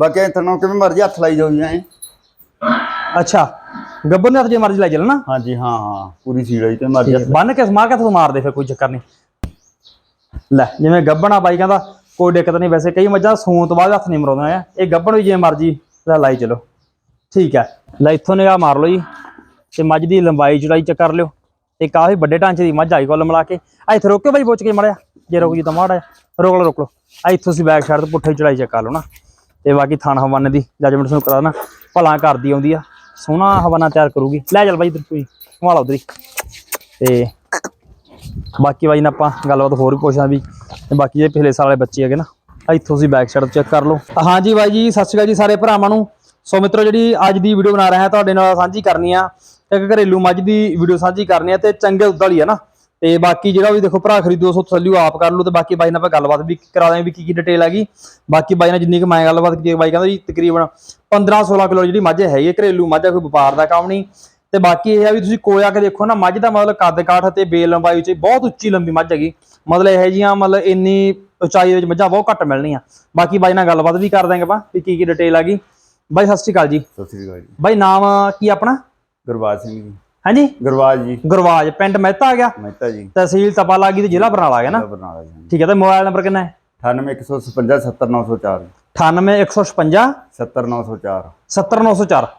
ਬਾਕੀ ਇਥਨੋਂ ਕਿਵੇਂ ਮਰਜ਼ੀ ਹੱਥ ਲਾਈ ਜਾਓ ਜੀ ਐਂ। ਅੱਛਾ ਗੱਬਰ ਨੇ ਹੱਥ ਜੇ ਮਰਜ਼ੀ ਲੈ ਚੱਲ ਨਾ? ਹਾਂਜੀ ਹਾਂ ਹਾਂ ਪੂਰੀ ਸੀੜਾ ਜੀ ਤੇ ਮਰਜ਼ੀ ਹੱਥ- ਬੰਨ ਕੇ ਸਮਾ ਕੇ ਤੂੰ ਮਾਰ ਦੇ ਫਿਰ ਕੋਈ ਚੱਕਰ ਨਹੀਂ। ਲੈ ਜਿਵੇਂ ਗੱਬਣਾ ਬਾਈ ਕਹਿੰਦਾ ਕੋਈ ਦਿੱਕਤ ਨਹੀਂ ਵੈਸੇ ਕਈ ਮੱਝਾਂ ਸੂਣ ਤੋਂ ਬਾਅਦ ਹੱਥ ਨਹੀਂ ਮਰਾਉਂਦਾ ਆ ਇਹ ਗੱਬਣ ਵੀ ਜਿਵੇਂ ਮਰਜ਼ੀ ਲੈ ਲਾਈ ਚਲੋ। ਠੀਕ ਹੈ ਲੈ ਇੱਥੋਂ ਨਿਗਾਹ ਮਾਰ ਲਓ ਜੀ। ਤੇ ਮੱਝ ਦੀ ਲੰਬਾਈ ਚੜਾਈ ਚੈੱਕ ਕਰ ਲਿਓ। ਤੇ ਕਾਫੀ ਵੱਡੇ ਢਾਂਚੇ ਦੀ ਮੱਝ ਆਈ ਕੋਲ ਮਿਲਾ ਕੇ। ਆ ਇੱਥੇ ਰੋਕਿਓ ਬਾਈ ਪੁੱਛ ਕੇ ਮੜਿਆ ਜੇ ਰੁਕ ਜੀ ਤਾਂ ਮਾੜਾ ਜਿਹਾ। ਰੋਕ ਲਓ ਰੋਕ ਲਓ। ਆ ਇੱਥੋਂ ਸੀ ਬੈਕ ਸਾਈਡ ਤੋਂ ਪੁੱਠੇ ਚੜਾਈ ਚੈੱਕ ਕਰ ਲਓ ਨਾ। ਤੇ ਬਾਕੀ ਥਾਣ ਹਵਾਨੇ ਦੀ ਜੱਜਮੈਂਟ ਤੁਹਾਨੂੰ ਕਰਾ ਦੇਣਾ। ਭਲਾ ਕਰਦੀ ਆਉਂਦੀ ਆ। ਸੋਹਣਾ ਹਵਾਨਾ ਤਿਆਰ ਕਰੂਗੀ। ਲੈ ਚੱਲ ਬਾਈ ਇੱਧਰ ਕੋਈ ਘੁਮਾ ਉਧਰ ਹੀ। ਤੇ ਬਾਕੀ ਬਾਈ ਨਾਲ ਆਪਾਂ ਗੱਲਬਾਤ ਹੋਰ ਵੀ ਪੁੱਛਾਂ ਵੀ। ਤੇ ਬਾਕੀ ਜਿਹੜੇ ਪਿਛਲੇ ਸਾਲ ਵਾਲੇ ਬੱਚੇ ਹੈਗੇ ਨਾ ਇੱਥੋਂ ਤੁਸੀਂ ਬੈਕ ਸਾਈਡ ਚੈੱਕ ਕਰ ਲਓ। ਹਾਂਜੀ ਬਾਈ ਜੀ, ਸਤਿ ਸ਼੍ਰੀ ਅਕਾਲ ਜੀ ਸਾਰੇ ਭਰਾਵਾਂ ਨੂੰ। ਸੋ ਮਿੱਤਰੋ, ਜਿਹੜੀ ਅੱਜ ਦੀ ਵੀਡੀਓ ਬਣਾ ਰਹੇ ਹਾਂ, ਤੁਹਾਡੇ ਨਾਲ ਸਾਂਝੀ ਕਰਨੀ ਆ। ਇੱਕ ਘਰੇਲੂ ਮੱਝ ਦੀ ਵੀਡੀਓ ਸਾਂਝੀ ਕਰਨੀ ਆ ਤੇ ਚੰਗੇ ਦੁੱਧ ਵਾਲੀ ਆ ਨਾ। ਤੇ ਬਾਕੀ ਜਿਹੜਾ ਵੀ ਦੇਖੋ ਭਰਾ ਖਰੀਦੋ ਸੋ ਥੱਲਿਓ ਆਪ ਕਰ ਲਓ ਤੇ ਬਾਕੀ ਬਾਈ ਨਾਲ ਆਪਾਂ ਗੱਲਬਾਤ ਵੀ ਕਰਾ ਦਾਂਗੇ ਵੀ ਕੀ ਕੀ ਡਿਟੇਲ ਹੈਗੀ। ਬਾਕੀ ਬਾਈ ਨਾਲ ਜਿੰਨੀ ਕੁ ਮੈਂ ਗੱਲਬਾਤ ਕੀਤੀ ਬਾਈ ਕਹਿੰਦਾ ਜੀ ਤਕਰੀਬਨ 15 16 ਕਿਲੋ ਜਿਹੜੀ ਮੱਝ ਹੈਗੀ ਘਰੇਲੂ ਮੱਝ ਆ ਕੋਈ ਵਪਾਰ ਦਾ ਕੰਮ ਨਹੀਂ। ਤੇ ਬਾਕੀ ਇਹ ਆ ਵੀ ਤੁਸੀਂ ਕੋਇਆ ਕੇ ਦੇਖੋ ਨਾ ਮੱਝ ਦਾ ਮਤਲਬ ਕੱਦ ਕਾਠ ਤੇ ਬੇਲ ਲੰਬਾਈ ਚ ਬਹੁਤ ਉੱਚੀ ਲੰਬੀ ਮੱਝ ਹੈਗੀ। ਮਤਲਬ ਇਹ ਜੀਆਂ ਮਤਲਬ ਇੰਨੀ ਉਚਾਈ ਵਿੱਚ ਮੱਝਾਂ ਬਹੁਤ ਘੱਟ ਮਿਲਣੀਆਂ। ਬਾਕੀ ਬਾਈ ਨਾਲ ਗੱਲਬਾਤ ਵੀ ਕਰ ਦਾਂਗੇ ਆਪਾਂ ਵੀ ਕੀ ਕੀ ਡਿਟੇਲ ਹੈਗੀ। ਬਾਈ ਸਤਿ ਸ਼੍ਰੀ ਅਕਾਲ ਜੀ। ਸਤਿ ਸ੍ਰੀ ਅਕਾਲ ਜੀ। ਬਾਈ ਨਾਮ ਕੀ ਆਪਣਾ? ਗੁਰਬਾਜ ਸਿੰਘ ਜੀ। ਹਾਂਜੀ? ਗੁਰਬਾਜ ਜੀ। ਗੁਰਵਾਜ ਪਿੰਡ ਮਹਿਤਾ ਆ ਗਿਆ? ਮਹਿਤਾ ਜੀ। ਤਹਿਸੀਲ ਤਪਾ ਲਾਗੀ ਤੇ ਜ਼ਿਲ੍ਹਾ ਬਰਨਾਲਾ ਆ ਗਿਆ ਨਾ? ਬਰਨਾਲਾ ਜੀ ਠੀਕ ਹੈ ਤੇ ਮੋਬਾਈਲ ਨੰਬਰ ਕਿੰਨਾ ਹੈ? 98156 70904 98156 70904 70904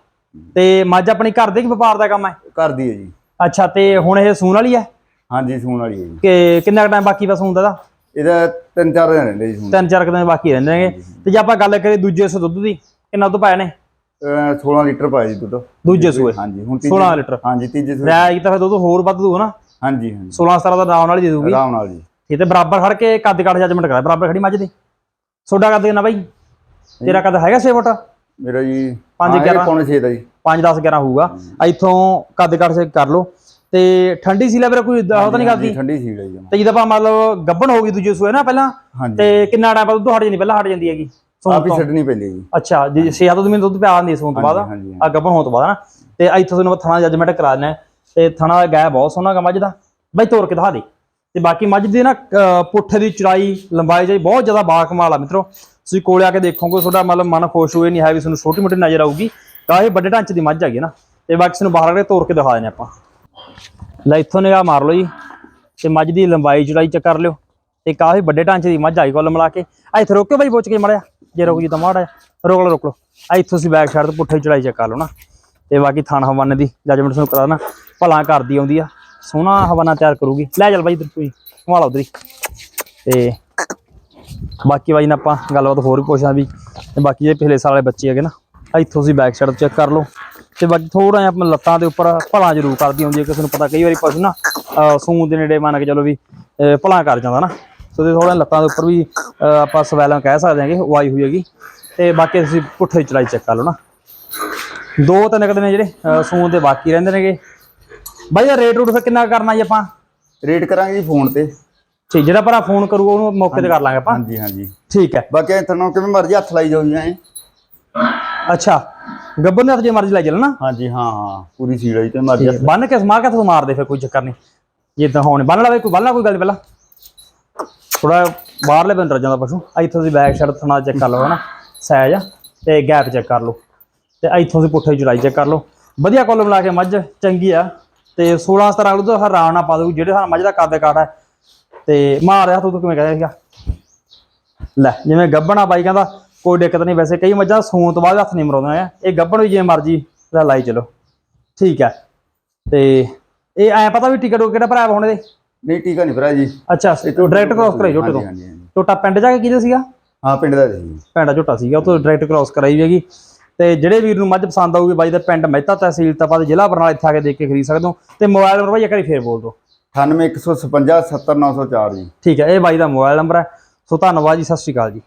ਤੇ ਮੱਝ ਆਪਣੀ ਘਰ ਦੇ ਕਿ ਵਪਾਰ ਦਾ ਕੰਮ ਹੈ? ਘਰ ਦੀ ਹੈ ਜੀ। ਅੱਛਾ ਤੇ ਹੁਣ ਇਹ ਸੂਣ ਵਾਲੀ ਹੈ? ਹਾਂਜੀ ਸੂਣ ਵਾਲੀ ਹੈ ਜੀ। ਕਿ ਕਿੰਨਾ ਟਾਈਮ ਬਾਕੀ ਬਸ ਹੁੰਦਾ ਦਾ ਇਹਦਾ? ਤਿੰਨ ਚਾਰ ਦਿਨ ਰਹਿੰਦੇ ਜੀ ਤਿੰਨ ਚਾਰ ਦਿਨ ਬਾਕੀ ਰਹਿੰਦੇ ਨੇਗੇ। ਤੇ ਜੇ ਆਪਾਂ ਗੱਲ ਕਰੀਏ ਦੂਜੇ ਸੂ ਦੁੱਧ ਦੀ ਕਿੰਨਾ ਦੁੱਧ ਪਾਇਆ ਨੇ? 16 ਲੀਟਰ ਪਾਇਆ ਜੀ ਦੁੱਧ। ਦੂਜੇ ਸੂਏ। ਹਾਂਜੀ ਹੁਣ 16 ਲੀਟਰ। ਹਾਂਜੀ ਤੀਜੇ ਸੂਏ। ਰਹਿ ਤਾਂ ਫਿਰ ਦੁੱਧ ਹੋਰ ਵੱਧ ਦੂ ਨਾ। ਹਾਂਜੀ ਹਾਂਜੀ। 16 17 ਦਾ ਨਾਮ ਨਾਲ ਹੀ ਦੇ ਦੂਗੀ ਆਰਾਮ ਨਾਲ ਜੀ। ਠੀਕ ਤੇ ਬਰਾਬਰ ਖੜ ਕੇ ਕੱਦ ਕੱਟ ਜੱਜਮੈਂਟ ਕਰਾ। ਬਰਾਬਰ ਖੜੀ ਮੱਝ ਦੀ। ਸੋਡਾ ਕੱਦ ਕਿੰਨਾ ਬਾਈ? ਤੇਰਾ ਕੱਦ ਹੈਗਾ 6 ਫੁੱਟ? ਮੇਰਾ ਜੀ ਪੰਜ ਹਾਂ, ਇਹ ਗਿਆਰਾਂ। ਪੌਣੇ 6 ਦਾ ਜੀ। 5 10 11 ਹੋਊਗਾ। ਇੱਥੋਂ ਕੱਦ ਕੱਟ ਸੇ ਕਰ ਲਓ। ਤੇ ਠੰਡੀ ਸੀ ਲੈ ਵੀਰੇ ਕੋਈ? ਉਹ ਤਾਂ ਨਹੀਂ ਕਰਦੀ? ਠੰਡੀ ਹੈ ਜੀ। ਤੇ ਜਦੋਂ ਆਪਾਂ ਮਤਲਬ ਗੱਭਣ ਹੋ ਗਈ ਦੂਜੇ ਸੂਏ ਨਾ ਪਹਿਲਾਂ? ਤੇ ਕਿੰਨਾ ਟਾਈਮ ਬਾਅਦ ਦੁੱਧ ਹਟ ਜਾਂਦੀ? ਪਹਿਲਾਂ ਹਟ ਜਾਂਦੀ ਹੈਗੀ। ਆਪ ਹੀ ਤੋਂ। ਛੱਡਣੀ ਪੈਂਦੀ ਜੀ। ਅੱਛਾ ਜੀ 6 ਤੋਂ ਮੈਨੂੰ ਦੁੱਧ ਪਿਆ ਆਂਦੀ ਸੂਣ ਤੋਂ ਬਾਅਦ ਆ ਗੱਭਣ ਹੋਣ ਤੋਂ ਬਾਅਦ ਨਾ। ਤੇ ਇੱਥੋਂ ਤੁਹਾਨੂੰ ਥਣਾ ਜੱਜਮੈਂਟ ਕਰਾ ਦੇਣਾ। ਤੇ ਥਣਾ ਦਾ ਗਾਇ ਬਹੁਤ ਸੋਹਣਾ ਗਾ ਮੱਝ ਦਾ। ਬਾਈ ਤੋੜ ਕੇ ਦਿਖਾ ਦੇ। ਤੇ ਬਾਕੀ ਮੱਝ ਦੀ ਨਾ ਪੁੱਠੇ ਦੀ ਚੜਾਈ ਲੰਬਾਈ ਜਾਈ ਬਹੁਤ ਜ਼ਿਆਦਾ ਬਾਕਮਾਲ ਆ ਮਿੱਤਰੋ। ਤੁਸੀਂ ਕੋਲੇ ਆ ਕੇ ਦੇਖੋਗੇ ਤੁਹਾਡਾ ਮਤਲਬ ਮਨ ਖੁਸ਼ ਹੋਏ ਨਹੀਂ ਹੈ ਵੀ ਤੁਹਾਨੂੰ ਛੋਟੀ ਮੋਟੀ ਨਜ਼ਰ ਆਊਗੀ। ਕਾਹੇ ਵੱਡੇ ਢਾਂਚੇ ਦੀ ਮੱਝ ਹੈਗੀ ਨਾ। ਤੇ ਬਾਕੀ ਤੁਹਾਨੂੰ ਬਾਹਰ ਕੇ ਤੋੜ ਕੇ ਦਿਖਾ ਦੇਣੇ ਆਪਾਂ। ਲੈ ਇੱਥੋਂ ਨਿਗਾਹ ਮਾਰ ਲਓ ਜੀ। ਤੇ ਮੱਝ ਦੀ ਲੰਬਾਈ ਚੜਾਈ ਚੈੱਕ ਕਰ ਲਿਓ। ਤੇ ਕਾਫੀ ਵੱਡੇ ਢਾਂਚੇ ਦੀ ਮੱਝ ਆਈ ਕੋਲ ਮਿਲਾ ਕੇ। ਆ ਇੱਥੇ ਰੋਕਿਓ ਬਾਈ ਪੁੱਛ ਕੇ ਮੜਿਆ ਜੇ ਰੁਕ ਜੀ ਤਾਂ ਮਾੜਾ ਰੋਕ ਲਓ ਰੋਕ ਲਓ। ਆ ਇੱਥੋਂ ਸੀ ਬੈਕ ਸਾਈਡ ਤੋਂ ਪੁੱਠੇ ਚੜਾਈ ਚੈੱਕ ਕਰ ਲਓ ਨਾ। ਤੇ ਬਾਕੀ ਥਾਣਾ ਹਵਾਨੇ ਦੀ ਜੱਜਮੈਂਟ ਤੁਹਾਨੂੰ ਕਰਾ ਦੇਣਾ। ਭਲਾ ਕਰਦੀ ਆਉਂਦੀ ਆ। ਸੋਹਣਾ ਹਵਾਨਾ ਤਿਆਰ ਕਰੂਗੀ। ਲੈ ਚੱਲ ਬਾਈ ਇੱਧਰ ਕੋਈ ਘੁਮਾ ਉਧਰ ਤੇ ਬਾਕੀ ਬਾਈ ਨਾ ਆਪਾਂ ਗੱਲਬਾਤ ਹੋਰ ਵੀ ਪੁੱਛਾਂ ਵੀ, ਤੇ ਬਾਕੀ ਜੇ ਪਿਛਲੇ ਸਾਲ ਵਾਲੇ ਬੱਚੇ ਹੈਗੇ ਨਾ ਇੱਥੋਂ ਤੁਸੀਂ ਬੈਕ ਸਾਈਡ ਚੈੱਕ ਕਰ ਲਓ। ਤੇ ਬਾਕੀ ਥੋੜਾ ਜਿਹਾ ਆਪਾਂ ਲੱਤਾਂ ਦੇ ਉੱਪਰ ਭਲਾ ਜ਼ਰੂਰ ਕਰਦੀ ਹੁੰਦੀ ਹੈ ਕਿਸੇ ਨੂੰ ਪਤਾ ਕਈ ਵਾਰੀ ਪਸ਼ੂ ਨਾ, ਅਹ ਸੂਣ ਦੇ ਨੇੜੇ ਮੰਨ ਕੇ ਚਲੋ ਵੀ ਭਲਾ ਕਰ ਜਾਂਦਾ ਨਾ। ਸੋ ਤੇ ਥੋੜਾ ਲੱਤਾਂ ਦੇ ਉੱਪਰ ਵੀ ਆਪਾਂ ਸਵੈਲਮ ਕਹਿ ਸਕਦੇ ਹਾਂਗੇ ਉਹ ਆਈ ਹੋਈ ਹੈਗੀ। ਤੇ ਬਾਕੀ ਤੁਸੀਂ ਪੁੱਠੇ ਚੜਾਈ ਚੈੱਕ ਕਰ ਲਓ ਨਾ। ਦੋ ਤਿੰਨ ਕੁ ਦਿਨ ਜਿਹੜੇ ਸੂਣ ਦੇ ਬਾਕੀ ਰਹਿੰਦੇ ਨੇਗੇ। ਬਾਈ ਦਾ ਰੇਟ ਰੂਟ ਫਿਰ ਕਿੰਨਾ ਕਰਨਾ ਜੀ ਆਪਾਂ? ਰੇਟ ਕਰਾਂਗੇ ਜੀ ਫੋਨ ਤੇ। ਠੀਕ ਜਿਹੜਾ ਭਰਾ ਫੋਨ ਕਰੂ ਉਹਨੂੰ ਮੌਕੇ ਤੇ ਕਰ ਲਾਂਗੇ ਆਪਾਂ। ਹਾਂਜੀ ਹਾਂਜੀ। ਠੀਕ ਹੈ। ਬਾਕੀ ਇਥਨੋਂ ਕਿਵੇਂ ਮਰਜ਼ੀ ਹੱਥ ਲਾਈ ਜਾਓ ਜੀ ਐਂ। ਅੱਛਾ ਗੱਬਰ ਨੇ ਹੱਥ ਜੇ ਮਰਜ਼ੀ ਲੈ ਚੱਲ ਨਾ। ਹਾਂਜੀ ਹਾਂ ਹਾਂ ਪੂਰੀ ਸੀੜ ਜੀ ਤੇ ਮਰਜ਼ੀ ਬੰਨ ਕੇ ਸਮਾ ਕੇ ਤੂੰ ਮਾਰ ਦੇ ਫਿਰ ਕੋਈ ਚੱਕਰ ਨਹੀਂ। ਜਿੱਦਾਂ ਹੁਣ ਬੰਨ ਲਵੇ ਕੋਈ ਬੰਨ ਲਾ ਕੋਈ ਗੱਲ ਪਹਿਲਾਂ। ਥੋੜਾ ਬਾਹਰਲੇ ਬੰਦਰ ਜਾਂਦਾ ਪਸ਼ੂ ਇੱਥੋਂ ਦੀ ਬੈਕ ਸਾਈਡ ਥਣਾ ਚੈੱਕ ਕਰ ਲਓ, ਹਨਾ ਸਾਈਜ਼ ਤੇ ਗੈਪ ਚੈੱਕ ਕਰ ਲਓ, ਤੇ ਇੱਥੋਂ ਦੀ ਪੁੱਠੇ ਚੁਰਾਈ ਚੈੱਕ ਕਰ ਲਓ। ਵਧੀਆ ਕੋਲ ਮਿਲਾ ਕੇ ਮੱਝ, ਚੰਗੀ ਆ, ਤੇ 16 17 ਕਿਲੋ ਤਾਂ ਹਰਾਣਾ ਪਾ ਦੂ ਜਿਹੜੇ ਹਾਂ ਮੱਝ ਦਾ ਕੱਦ ਕਾਟ ਹੈ ਤੇ ਮਾਰ ਰਿਹਾ ਤੂੰ ਕਿਵੇਂ ਕਹਿੰਦਾ ਸੀਗਾ? ਲੈ, ਜਿਵੇਂ ਗੱਬਣ ਆ ਬਾਈ, ਕਹਿੰਦਾ ਕੋਈ ਦਿੱਕਤ ਨਹੀਂ, ਵੈਸੇ ਕਈ ਮੱਝਾਂ ਸੂਣ ਤੋਂ ਬਾਅਦ ਹੱਥ ਨਹੀਂ ਮਰਾਉਂਦਾ ਆ ਇਹ ਗੱਬਣ ਵੀ ਜਿਵੇਂ ਮਰਜ਼ੀ ਲੈ ਲਾਈ ਚਲੋ। ਠੀਕ ਹੈ ਤੇ ਇਹ ਐ ਪਤਾ ਵੀ ਟਿਕਟ ਕਿਹੜਾ ਭਰਾ ਹੋਣੇ ਦੇ? ਨਹੀਂ ਟੀਕਾ ਨਹੀਂ ਭਰਾ ਜੀ। ਅੱਛਾ ਡਾਇਰੈਕਟ ਕ੍ਰਾਸ ਕਰਾਈ ਝੋਟੇ ਤੋਂ? ਹਾਂਜੀ, ਹਾਂਜੀ, ਹਾਂਜੀ। ਝੋਟਾ ਪਿੰਡ ਜਾ ਕੇ ਕਿਹਦੇ ਸੀਗਾ? ਹਾਂ ਪਿੰਡ ਦਾ ਜੀ। ਪਿੰਡਾ ਝੋਟਾ ਸੀਗਾ ਉਹ ਤੋਂ ਡਾਇਰੈਕਟ ਕ੍ਰਾਸ ਕਰਾਈ ਹੈਗੀ। ਤੇ ਜਿਹੜੇ ਵੀਰ ਨੂੰ ਮੱਝ ਪਸੰਦ ਆਊਗੀ ਬਾਈ ਦਾ ਪਿੰਡ ਮਹਿਤਾ ਤਹਿਸੀਲ ਤਪਾ ਦੇ ਜ਼ਿਲ੍ਹਾ ਬਰਨਾਲਾ ਇੱਥੇ ਆ ਕੇ ਦੇਖ ਕੇ ਖਰੀਦ ਸਕਦੇ ਹੋ। ਤੇ ਮੋਬਾਈਲ ਨੰਬਰ ਬਾਈ ਇੱਕ ਵਾਰੀ ਫੇਰ ਬੋਲ ਦਿਓ। 98156 70904 ਜੀ। ਠੀਕ ਹੈ ਇਹ ਬਾਈ ਦਾ ਮੋਬਾਈਲ ਨੰਬਰ ਹੈ। ਸੋ ਧੰਨਵਾਦ ਜੀ ਸਤਿ ਸ਼੍ਰੀ ਅਕਾਲ ਜੀ।